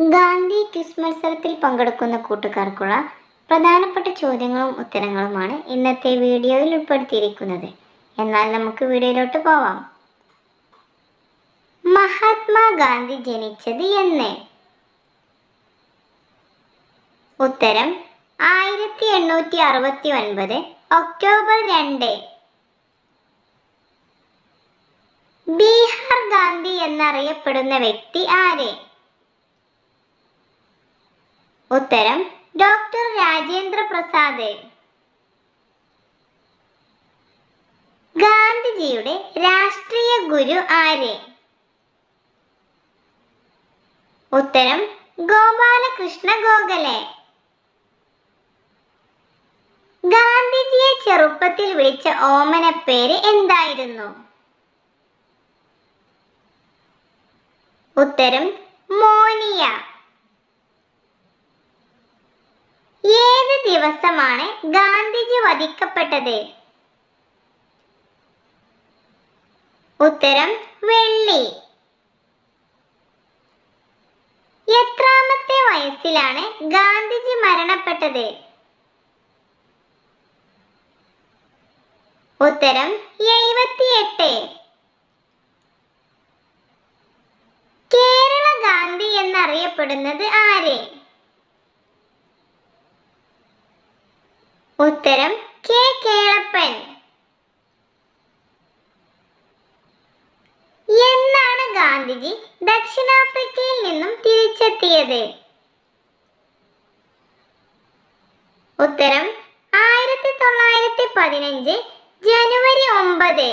Gandhi quiz മത്സരത്തിൽ പങ്കെടുക്കുന്ന കൂട്ടുകാർക്കുള്ള പ്രധാനപ്പെട്ട ചോദ്യങ്ങളും ഉത്തരങ്ങളുമാണ് ഇന്നത്തെ വീഡിയോയിൽ ഉൾപ്പെടുത്തിയിരിക്കുന്നത്. എന്നാൽ നമുക്ക് വീഡിയോയിലോട്ട് പോവാം. മഹാത്മാഗാന്ധി ജനിച്ചത് എന്ന്. ഉത്തരം ആയിരത്തി എണ്ണൂറ്റി അറുപത്തി ഒൻപത് ഒക്ടോബർ രണ്ട്. ബീഹാർ ഗാന്ധി എന്നറിയപ്പെടുന്ന വ്യക്തി ആര്? ഉത്തരം ഡോക്ടർ രാജേന്ദ്ര പ്രസാദ്. ഗാന്ധിജിയുടെ രാഷ്ട്രീയ ഗുരു ആര്? ഉത്തരം ഗോപാലകൃഷ്ണ ഗോഖലെ. ഗാന്ധിജിയെ ചെറുപ്പത്തിൽ വിളിച്ച ഓമന പേര് എന്തായിരുന്നു? ഉത്തരം മോനിയ. ഏത് ദിവസമാണ് ഗാന്ധിജി വധിക്കപ്പെട്ടത്? ഉത്തരം വെള്ളി. എത്രാമത്തെ വയസ്സിലാണ് ഗാന്ധിജി മരണപ്പെട്ടത്? ഉത്തരം എഴുപത്തിയെട്ട്. കേരള ഗാന്ധി എന്നറിയപ്പെടുന്നത് ആര്? ഉത്തരം കെ കേളപ്പൻ. എന്നാണ് ഗാന്ധിജി ദക്ഷിണാഫ്രിക്കയിൽ നിന്നും തിരിച്ചെത്തിയത്? ഉത്തരം ആയിരത്തി തൊള്ളായിരത്തി പതിനഞ്ച് ജനുവരി ഒമ്പത്.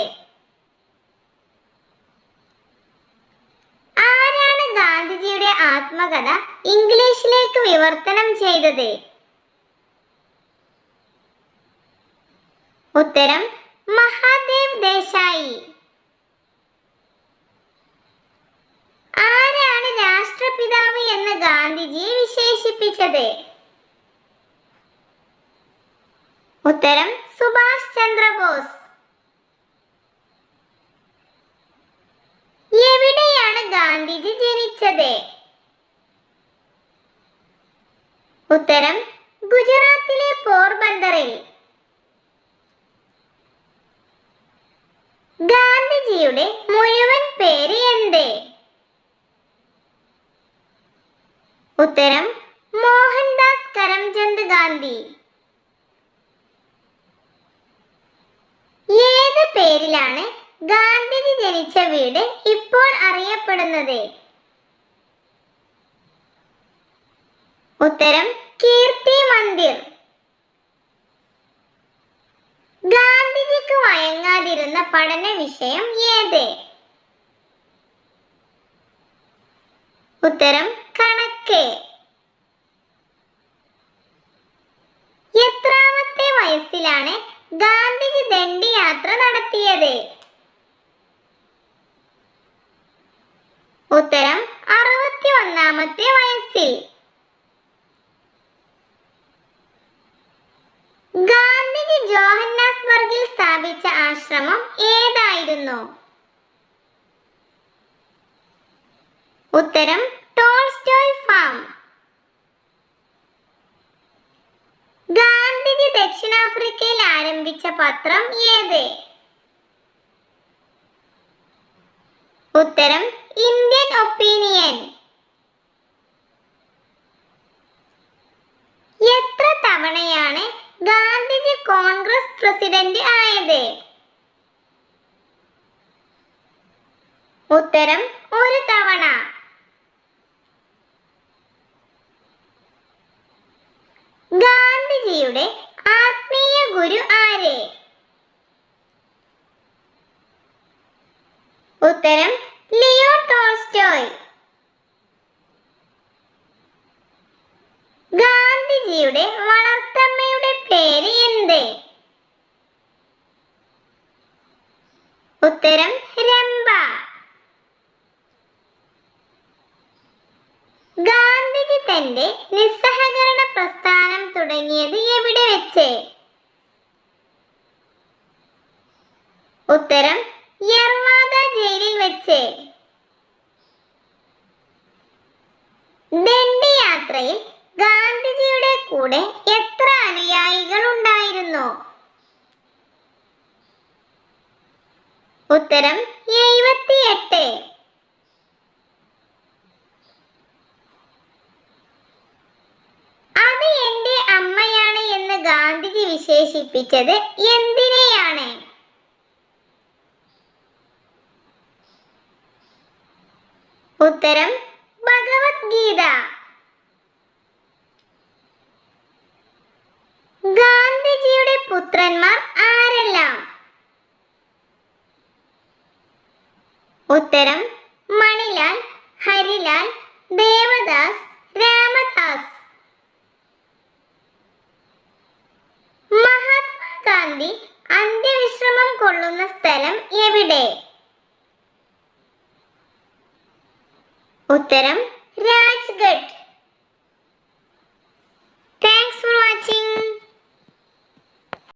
ആരാണ് ഗാന്ധിജിയുടെ ആത്മകഥ ഇംഗ്ലീഷിലേക്ക് വിവർത്തനം ചെയ്തത്? ഉത്തരം മഹാദേവ് ദേശായി. ആരാണ് രാഷ്ട്രപിതാവ് എന്ന് ഗാന്ധിജി വിശേഷിപ്പിച്ചത്? ഉത്തരം സുഭാഷ് ചന്ദ്രബോസ്. എവിടെയാണ് ഗാന്ധിജി ജനിച്ചത്? ഉത്തരം ഗുജറാത്തിലെ പോർബന്തറിൽ ഗാന്ധിജിയുടെ മുഴുവൻ പേര് എന്ത്? ഉത്തരം മോഹൻദാസ് കരംചന്ദ് ഗാന്ധി. ഏത് പേരിലാണ് ഗാന്ധിജി ജനിച്ച വീട് ഇപ്പോൾ അറിയപ്പെടുന്നത്? ഉത്തരം കീർത്തി പഠന വിഷയം ഏത്? ഉത്തരം കണക്ക്. എത്രാമത്തെ വയസ്സിലാണ് ഗാന്ധിജി ദണ്ഡി യാത്ര നടത്തിയത്? ഉത്തരം അറുപത്തി ഒന്നാമത്തെ വയസ്സിൽ. ഉത്തരം ടോൾസ്റ്റോയ് ഫാം. ഗാന്ധിജി ദക്ഷിണാഫ്രിക്കയിൽ ആരംഭിച്ച പത്രം ഏത്? ഉത്തരം ഇന്ത്യൻ ഒപ്പീനിയൻ. എത്ര തവണയാണ് ഗാന്ധിജി കോൺഗ്രസ് പ്രസിഡന്റ് ആയത്? ഉത്തരം ഒരു തവണ. ഗാന്ധിജിയുടെ ആത്മീയ ഗുരു ആര്? ഉത്തരം ലിയോ ടോൾസ്റ്റോയ്. ഗാന്ധിജിയുടെ വളർത്തമ്മയുടെ പേര് എന്ത്? ഉത്തരം ഗാന്ധിജി നിസ്സഹകരണ പ്രസ്ഥാനം തുടങ്ങിയത് എവിടെ വെച്ച്? ഉത്തരം യർവാദ ജയിലിൽ വെച്ച്. ദണ്ഡി യാത്രയിൽ ഗാന്ധിജിയുടെ കൂടെ എത്ര അനുയായികൾ ഉണ്ടായിരുന്നു? ഉത്തരം എഴുപത്തിയെട്ട്. എന്ന് ഗാന്ധിജി വിശേഷിപ്പിച്ചത് എന്തിനെയാണ്? ഉത്തരം ഭഗവത്ഗീത. ഗാന്ധിജിയുടെ പുത്രന്മാർ ആരെല്ലാം? ഉത്തരം കാണുന്ന സ്ഥലം എവിടെ? ഉത്തരം രാജ്ഗഡ്. Thanks for watching